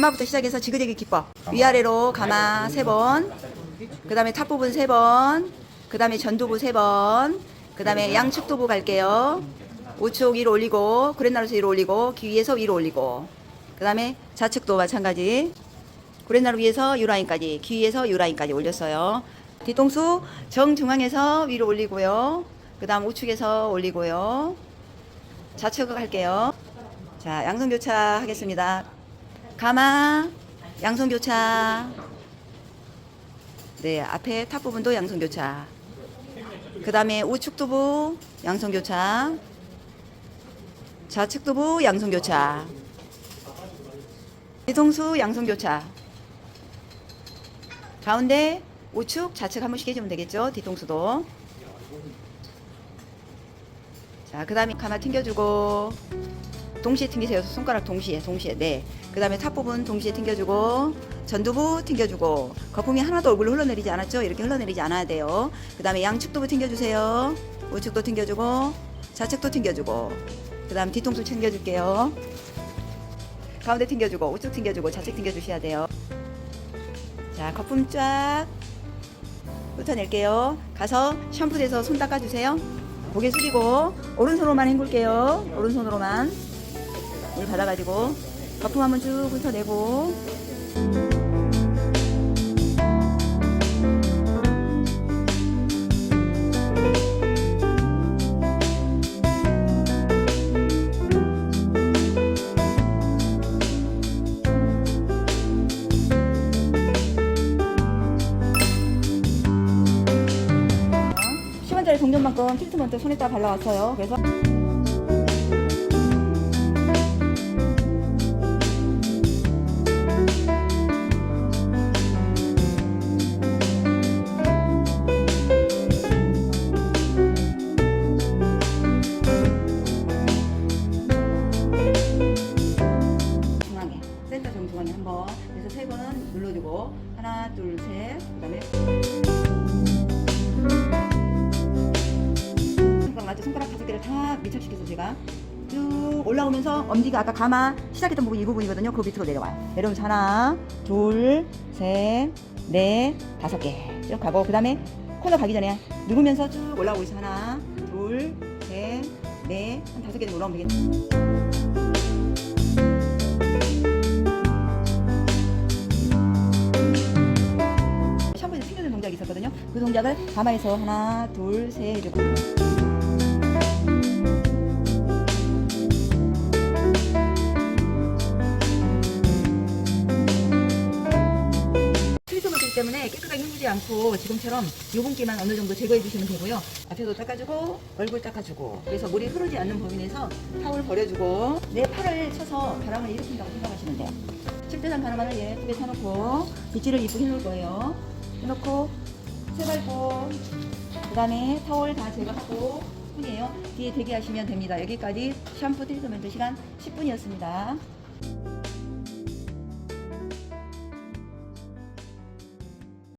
가마부터 시작해서 지그재기 기법. 위아래로 가마 세 번. 그 다음에 탑 부분 세 번. 그 다음에 전두부 세 번. 그 다음에 양측 두부 갈게요. 우측 위로 올리고, 구렛나루에서 위로 올리고, 귀 위에서 위로 올리고. 그 다음에 좌측도 마찬가지. 구렛나루 위에서 유라인까지, 귀 위에서 유라인까지 올렸어요. 뒤통수 정중앙에서 위로 올리고요. 그 다음 우측에서 올리고요. 좌측 할게요. 자, 양손 교차 하겠습니다. 가마, 양손 교차. 네, 앞에 탑 부분도 양손 교차. 그 다음에 우측 두부, 양손 교차. 좌측 두부, 양손 교차. 뒤통수, 양손 교차. 가운데 우측, 좌측 한 번씩 해주면 되겠죠? 뒤통수도. 자, 그 다음에 가마 튕겨주고, 동시에 튕기세요. 손가락 동시에, 동시에. 네. 그 다음에 탑 부분 동시에 튕겨주고, 전두부 튕겨주고, 거품이 하나도 얼굴로 흘러내리지 않았죠? 이렇게 흘러내리지 않아야 돼요. 그 다음에 양측 두부 튕겨주세요. 우측도 튕겨주고, 좌측도 튕겨주고, 그 다음 뒤통수 튕겨줄게요. 가운데 튕겨주고, 우측 튕겨주고, 좌측 튕겨주셔야 돼요. 자, 거품 쫙 훑어낼게요. 가서 샴푸대서 손 닦아주세요. 고개 숙이고 오른손으로만 헹굴게요. 오른손으로만 물 받아가지고 거품 한번 쭉 훑어내고 어? 10원짜리 동전만큼 트리트먼트 손에다 발라왔어요. 그래서 눌러주고 하나 둘 셋 그다음에 손가락 맞죠? 손가락 다섯 개를 다 밀착시켜서 제가 쭉 올라오면서 엄지가 아까 가마 시작했던 부분 이 부분이거든요. 그 밑으로 내려와요. 내려오면서 하나, 둘, 셋, 넷, 다섯 개 쭉 가고 그 다음에 코너 가기 전에 누르면서 쭉 올라오고 있어. 하나, 둘, 셋, 넷, 한 다섯 개 정도 올라오면 되겠네. 그 동작을 가마에서 하나, 둘, 셋 이렇게. 트리트먼트이기 때문에 깨끗하게 헹구지 않고 지금처럼 유분기만 어느 정도 제거해 주시면 되고요. 앞에도 닦아주고 얼굴 닦아주고 그래서 물이 흐르지 않는 범위 내에서 타올 버려주고 내 팔을 쳐서 바람을 일으킨다고 생각하시면 돼요. 칠대산 바람만을 예쁘게 쳐놓고 빗질을 이쁘게 해놓을 거예요. 해놓고 세발고 그 다음에 타올 다 제거하고 뿐이에요. 뒤에 대기하시면 됩니다. 여기까지 샴푸 트리트먼트 시간 10분이었습니다.